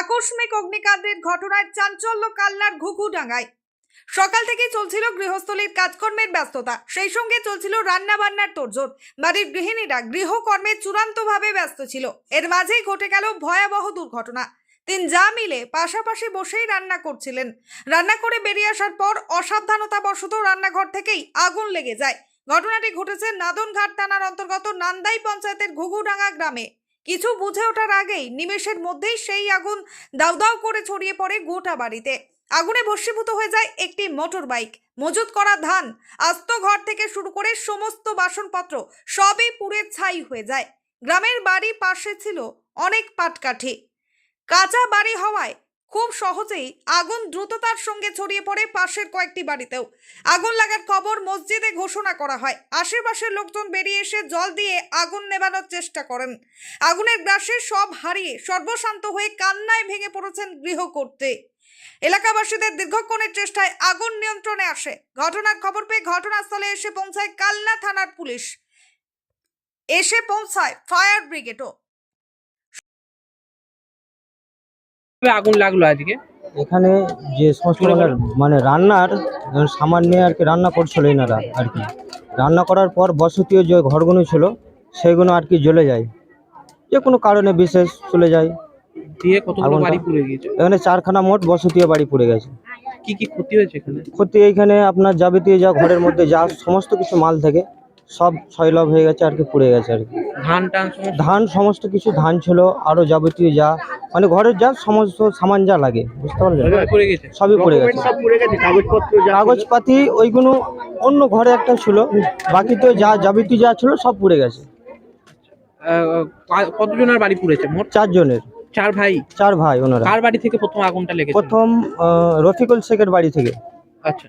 আকস্মিক অগ্নিকাণ্ডের ঘটনায় চাঞ্চল্য কাল্লার ঘুঘুডাঙ্গায়। সকাল থেকে চলছিল গৃহস্থলীর কাজকর্মের ব্যস্ততা। সেই সঙ্গে চলছিল রান্না বান্নার বাড়ির গৃহিণীরা গৃহকর্মে চূড়ান্তভাবে ব্যস্ত ছিল। এর মাঝেই ঘটে গেল ভয়াবহ দুর্ঘটনা। তিন যা মিলে পাশাপাশি বসেই রান্না করছিলেন। রান্না করে বেরিয়ে আসার পর অসাবধানতাবশত রান্নাঘর থেকেই আগুন লেগে যায়। ঘটনাটি ঘটেছে নাদনঘাট থানার অন্তর্গত নান্দাই পঞ্চায়েতের ঘুঘুডাঙ্গা গ্রামে। কিছু বুঝে ওঠার আগেই নিমেষের মধ্যেই সেই আগুন দাউ দাউ করে ছড়িয়ে পড়ে গোটা বাড়িতে। আগুনে ভস্মীভূত হয়ে যায় একটি মোটর বাইক মজুত করা ধান, আস্ত ঘর থেকে শুরু করে সমস্ত বাসনপত্র সবই পুড়ে ছাই হয়ে যায়। গ্রামের বাড়ি পাশে ছিল অনেক পাটকাঠি। কাঁচা বাড়ি হওয়ায় খুব সহজেই আগুন দ্রুততার সঙ্গে ছড়িয়ে পড়ে পাশের কয়েকটি বাড়িতেও। আগুন লাগার খবর মসজিদে ঘোষণা করা হয়। আশেপাশের লোকজন বেরিয়ে এসে জল দিয়ে আগুন নেভানোর চেষ্টা করেন। আগুনের গ্রাসে সব হারিয়ে সর্বশান্ত হয়ে কান্নায় ভেঙে পড়েছেন গৃহকর্ত্রী। এলাকাবাসীদের দীর্ঘক্ষণের চেষ্টায় আগুন নিয়ন্ত্রণে আসে। ঘটনার খবর পেয়ে ঘটনাস্থলে এসে পৌঁছায় কালনা থানার পুলিশ। এসে পৌঁছায় ফায়ার ব্রিগেডও। আগুন লাগল আজকে? এখানে যে সমস্ত মানে রান্নার যেমন সামান নিয়ে আর কি রান্না করছিল এনারা আর কি। রান্না করার পর বসতীয় যে ঘরগুলো ছিল সেগুলো আর কি জ্বলে যায়। যে কোনো কারণে বিশেষ চলে যায়। দিয়ে কতগুলো বাড়ি পুড়ে গিয়েছে? এখানে চারখানা মোট বসতীয় বাড়ি পড়ে গেছে। কি কি ক্ষতি হয়েছে এখানে? ক্ষতি এইখানে আপনার যাবতীয় যা ঘরের মধ্যে যা সমস্ত কিছু মাল থেকে সব ছয়লভ হয়ে গেছে আর কি পুড়ে গেছে আর কি। ধান টান ধান সমস্ত কিছু ধান ছিল আরও যাবতীয় যা মানে ঘরের যা সমস্ত সামান যা লাগে বুঝতে পারলেন? সবই পুড়ে গেছে? সবই পড়ে গেছে। কাগজপাতি ওইগুলো অন্য ঘরে একটা ছিল বাকি তো যা যাবতীয় যা ছিল সব পুড়ে গেছে। কতজনের বাড়ি পুড়েছে? মোট চারজনের। চার ভাই? চার ভাই ওনারা। কার বাড়ি থেকে প্রথম আগুনটা লেগেছে? প্রথম রফিকুল শেখের বাড়ি থেকে। আচ্ছা।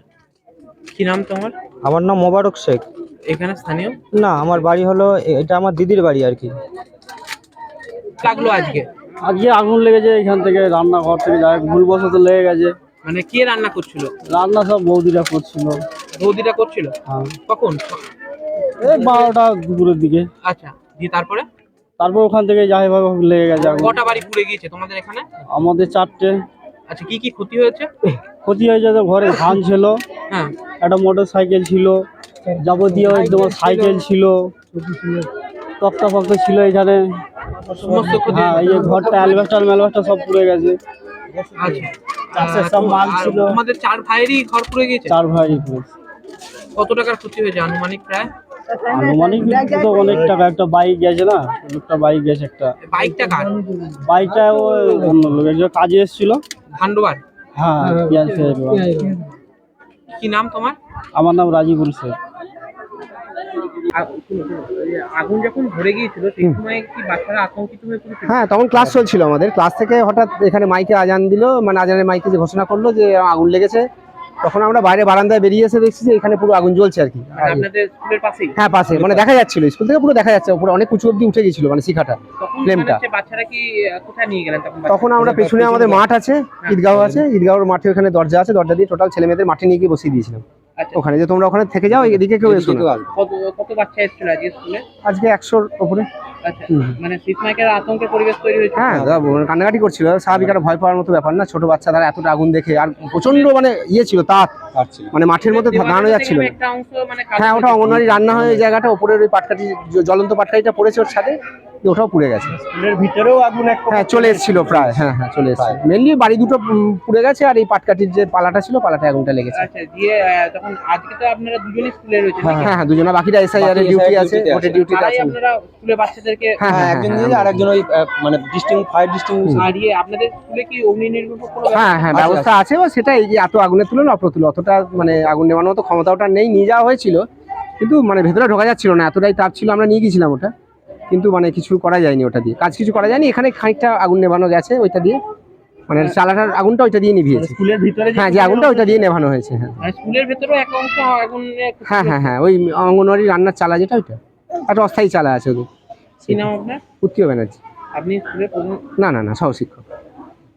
কি নাম তোমার? আমার নাম মোবারক শেখ। এখানে স্থানীয়? না আমার বাড়ি হলো এটা আমার দিদির বাড়ি আর কি। লাগল আজকে? আজকে আগুন লেগেছে এখান থেকে রান্নাঘর থেকে যায় ভুলবশত লেগে গেছে। মানে কে রান্না করছিল? রান্না সব বৌদিরা করছিল। বৌদিটা করছিল? হ্যাঁ। কখন? এই বারোটা দুপুরের দিকে। আচ্ছা দিয়ে তারপরে? তারপর ওখান থেকে যাই ভাবে হোক লেগে গেছে আগুন। কটা বাড়ি পুড়ে গিয়েছে তোমাদের এখানে? আমাদের চারটে। আচ্ছা কি কি ক্ষতি হয়েছে? ক্ষতি হয়েছে তো ঘরে ধান ছিল হ্যাঁ। একটা মোটর সাইকেল ছিল যাবতীয় একদম সাইকেল ছিল তক্তা ফক্তা ছিল এখানে। হ্যাঁ এই ঘরটা অ্যালবেস্টার ম্যালবেস্টার সব পুড়ে গেছে। আচ্ছা চাষের সব মাল ছিল। তোমাদের চার ভাইয়েরই ঘর পুড়ে গিয়েছে? চার ভাই পুড়ে কত টাকার ক্ষতি হয়েছে? আনুমানিক প্রায়? আনুমানিক তো অনেক টাকা একটা বাইক গেছে না একটা বাইক গেছে একটা। বাইকটা কার? বাইকটা ও অন্য লোকের যে কাজে এসেছিল। ভান্ডোয়ার? হ্যাঁ কি নাম তোমার? আমার নাম শেখ আ- আগুন যখন ধরে গিয়েছিল সেই সময় কি বাচ্চারা আতঙ্কিত হয়ে পড়েছিল? হ্যাঁ তখন ক্লাস চলছিল আমাদের। ক্লাস থেকে হঠাৎ এখানে মাইকে আজান দিল মানে আজানের মাইকে যে ঘোষণা করল যে আগুন লেগেছে তখন আমরা বাইরে বারান্দায় বেরিয়ে এসে দেখছি যে এখানে পুরো আগুন জ্বলছে আর কি। মানে হ্যাঁ পাশে মানে দেখা যাচ্ছিল স্কুল থেকে পুরো দেখা যাচ্ছে উপরে অনেক উঁচু অব্দি উঠে গেছিল মানে শিখাটা ফ্লেমটা। মানে তখন আমরা পেছনে আমাদের মাঠ আছে ঈদগাঁও আছে ঈদগাঁওর মাঠে ওখানে দরজা আছে দরজা দিয়ে টোটাল ছেলে মেয়েদের মাঠে নিয়ে গিয়ে বসিয়ে দিয়েছিলাম। ওখানে যে তোমরা ওখানে থেকে যাও এদিকে কেউ এসো না। কত কত বাচ্চা এসেছিল আজকে স্কুলে? আজকে একশোর ওপরে। আচ্ছা মানে শীতমাইকের আতঙ্কের পরিবেশ তৈরি হয়েছে? হ্যাঁ মানে কান্নাকাটি করছিল। স্বাভাবিক একটা ভয় পাওয়ার মতো ব্যাপার না ছোট বাচ্চা তারা এতটা আগুন দেখে আর প্রচণ্ড মানে ইয়ে ছিল তাপ। মানে মাঠের মধ্যে দাঁড়ানো যাচ্ছিল। মানে হ্যাঁ ওটা অঙ্গনওয়াড়ি রান্না হয়ে জায়গাটা ওপরের ওই পাটকাঠি জ- জ্বলন্ত পাটকাঠিটা পড়েছে ওর সাথে ওটাও পুড়ে গেছে। স্কুলের ভিতরেও আগুন হ্যাঁ চলে এসেছিল প্রায় হ্যাঁ হ্যাঁ চলে এসেছে মেনলি বাড়ি দুটো পুড়ে গেছে আর এই পাটকাঠির যে পালাটা ছিল পালাটা আগুনটা লেগেছে। আচ্ছা দিয়ে তখন আজকে তো আপনারা দুজনেই স্কুলে রয়েছেন হ্যাঁ হ্যাঁ দুজনে বাকিটা এসআইআর এর ডিউটি আছে ডিউটিতে আছে। আপনারা স্কুলে বাচ্চাদেরকে হ্যাঁ হ্যাঁ একজন হ্যাঁ, আর একজন ওই মানে ডিস্টিং ফায়ার ডিস্টিং আর ইয়ে আপনাদের স্কুলে কি অগ্নি নির্বাপক হ্যাঁ হ্যাঁ ব্যবস্থা আছে ও সেটা এই যে এত আগুনের তুলনা অপ্রতুল অতটা মানে আগুন নেওয়ার মতো ক্ষমতা ওটা নেই নিয়ে যাওয়া হয়েছিল। কিন্তু মানে ভেতরে ঢোকা যাচ্ছিল না এতটাই তাপ ছিল আমরা নিয়ে গেছিলাম ওটা। কিন্তু মানে কিছু করা যায়নি ওটা দিয়ে। কাজ কিছু করা যায়নি এখানে খানিকটা আগুন নেভানো গেছে ওইটা দিয়ে। মানে চালাটার আগুনটা ওইটা দিয়ে নিভিয়েছে। স্কুলের ভিতরে হ্যাঁ যে আগুনটা ওইটা দিয়ে নেভানো হয়েছে হ্যাঁ। মানে স্কুলের ভেতরেও এক অংশ আগুন হ্যাঁ হ্যাঁ হ্যাঁ ওই অঙ্গনওয়াড়ি রান্নার চালা যেটা ওইটা। একটা অস্থায়ী চালা আছে ওদের। কি নাম আপনার? উত্তীয় ব্যানার্জি। আপনি স্কুলের না না না সহশিক্ষক।